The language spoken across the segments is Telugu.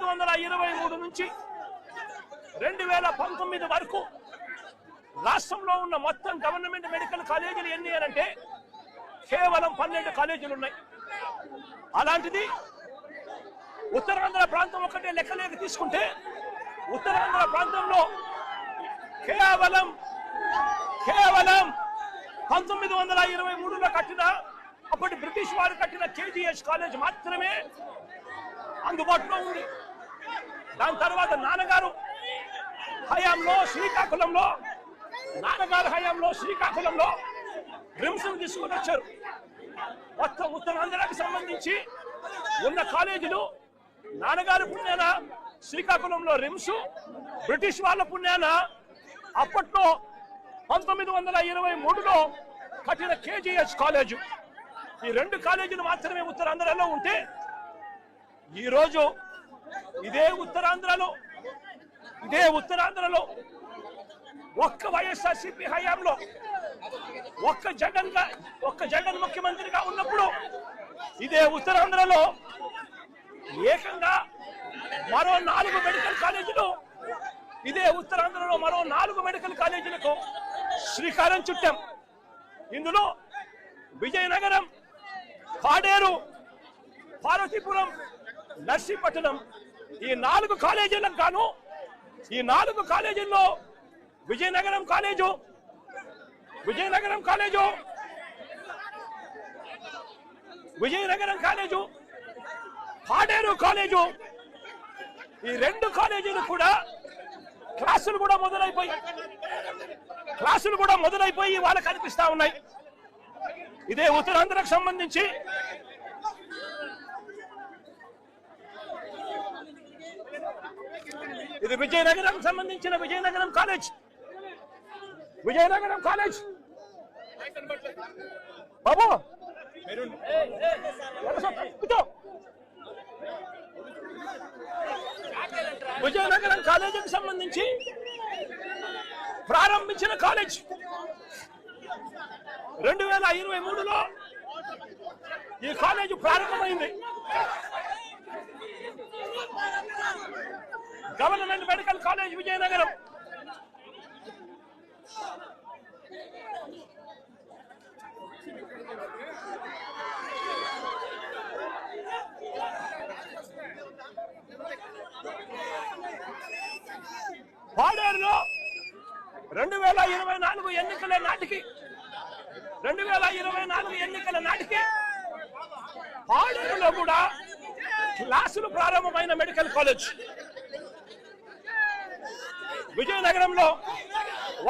పంతొమ్మిది వందల ఇరవై మూడు నుంచి రెండు వేల పంతొమ్మిది వరకు రాష్ట్రంలో ఉన్న మొత్తం గవర్నమెంట్ మెడికల్ కాలేజీలు ఎన్ని అని అంటే కేవలం పన్నెండు కాలేజీలు ఉన్నాయి. అలాంటిది ఉత్తరాంధ్ర ప్రాంతం ఒకటే లెక్కలేక తీసుకుంటే ఉత్తరాంధ్ర ప్రాంతంలో కేవలం కేవలం పంతొమ్మిది వందల ఇరవై మూడులో కట్టిన అప్పటి బ్రిటిష్ వారు కట్టిన కేజీఎస్ కాలేజ్ మాత్రమే అందుబాటులో ఉంది. దాని తర్వాత నాన్నగారు హయాంలో శ్రీకాకుళంలో నాన్నగారు హయాంలో శ్రీకాకుళంలో రిమ్స్ తీసుకుని వచ్చారు. మొత్తం ఉత్తరాంధ్రకి సంబంధించి ఉన్న కాలేజీలు నాన్నగారు పుణ్యాన శ్రీకాకుళంలో రిమ్స్ బ్రిటిష్ వాళ్ళ పుణ్యాన అప్పట్లో పంతొమ్మిది వందల ఇరవై మూడులో కట్టిన కేజీఎస్ కాలేజు. ఈ రెండు కాలేజీలు మాత్రమే ఉత్తరాంధ్రలో ఉంటే ఈరోజు ఇదే ఉత్తరాంధ్రలో ఇదే ఉత్తరాంధ్రలో ఒక్క వైఎస్ఆర్సీపీ హయాంలో ఒక్క జగన్గా ఒక్క జగన్ ముఖ్యమంత్రిగా ఉన్నప్పుడు ఇదే ఉత్తరాంధ్రలో ఏకంగా మరో నాలుగు మెడికల్ కాలేజీలు ఇదే ఉత్తరాంధ్రలో మరో నాలుగు మెడికల్ కాలేజీలకు శ్రీకారం చుట్టాం. ఇందులో విజయనగరం పాడేరు పార్వతీపురం నర్సీపట్నం ఈ నాలుగు కాలేజీలకు గాను ఈ నాలుగు కాలేజీల్లో Vizianagaram college Vizianagaram college Vizianagaram college Paderu college ఈ రెండు కాలేజీలు కూడా క్లాసులు కూడా మొదలైపోయి క్లాసులు కూడా మొదలైపోయి వాళ్ళకి కనిపిస్తా ఉన్నాయి. ఇదే ఉత్తరాంధ్రకు సంబంధించి ఇది విజయనగరం సంబంధించిన విజయనగరం కాలేజ్. విజయనగరం కాలేజ్. బాబు! కూర్చో. విజయనగరం కాలేజీకి సంబంధించి ప్రారంభించిన కాలేజ్. రెండు వేల ఇరవై మూడులో ఈ కాలేజీ ప్రారంభమైంది. Government medical college Vizianagaram. పాడేరులో రెండు వేల ఇరవై నాలుగు ఎన్నికల నాటికి రెండు వేల ఇరవై నాలుగు ఎన్నికల నాటికి పాడేరులో కూడా క్లాసులు ప్రారంభమైన మెడికల్ కాలేజ్. విజయనగరంలో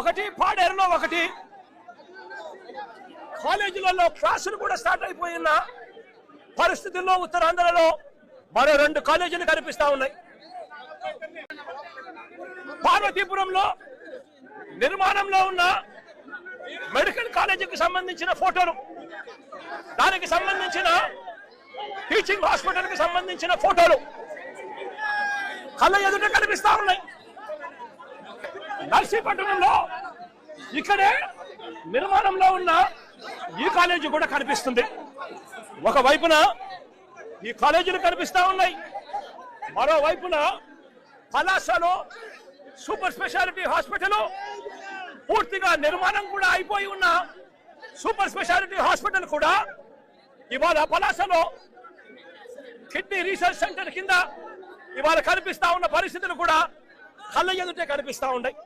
ఒకటి పాడేరులో ఒకటి. కాలేజీలలో క్లాసులు కూడా స్టార్ట్ అయిపోయిన పరిస్థితుల్లో ఉత్తరాంధ్రలో మరో రెండు కాలేజీలు కనిపిస్తా ఉన్నాయి. పార్వతీపురంలో నిర్మాణంలో ఉన్న మెడికల్ కాలేజీకి సంబంధించిన ఫోటోలు దానికి సంబంధించిన టీచింగ్ హాస్పిటల్కి సంబంధించిన ఫోటోలు కళ్ళ ఎదుట కనిపిస్తా ఉన్నాయి. నర్సీపట్నంలో ఇక్కడే నిర్మాణంలో ఉన్న ఈ కాలేజీ కూడా కనిపిస్తుంది. ఒకవైపున ఈ కాలేజీలు కనిపిస్తూ ఉన్నాయి. మరోవైపున పలాసలో సూపర్ స్పెషాలిటీ హాస్పిటల్ పూర్తిగా నిర్మాణం కూడా అయిపోయి ఉన్న సూపర్ స్పెషాలిటీ హాస్పిటల్ కూడా ఇవాళ పలాసలో కిడ్నీ రీసెర్చ్ సెంటర్ కింద ఇవాళ కనిపిస్తా ఉన్న పరిస్థితులు కూడా కళ్ళ ఎదుటే కనిపిస్తా ఉన్నాయి.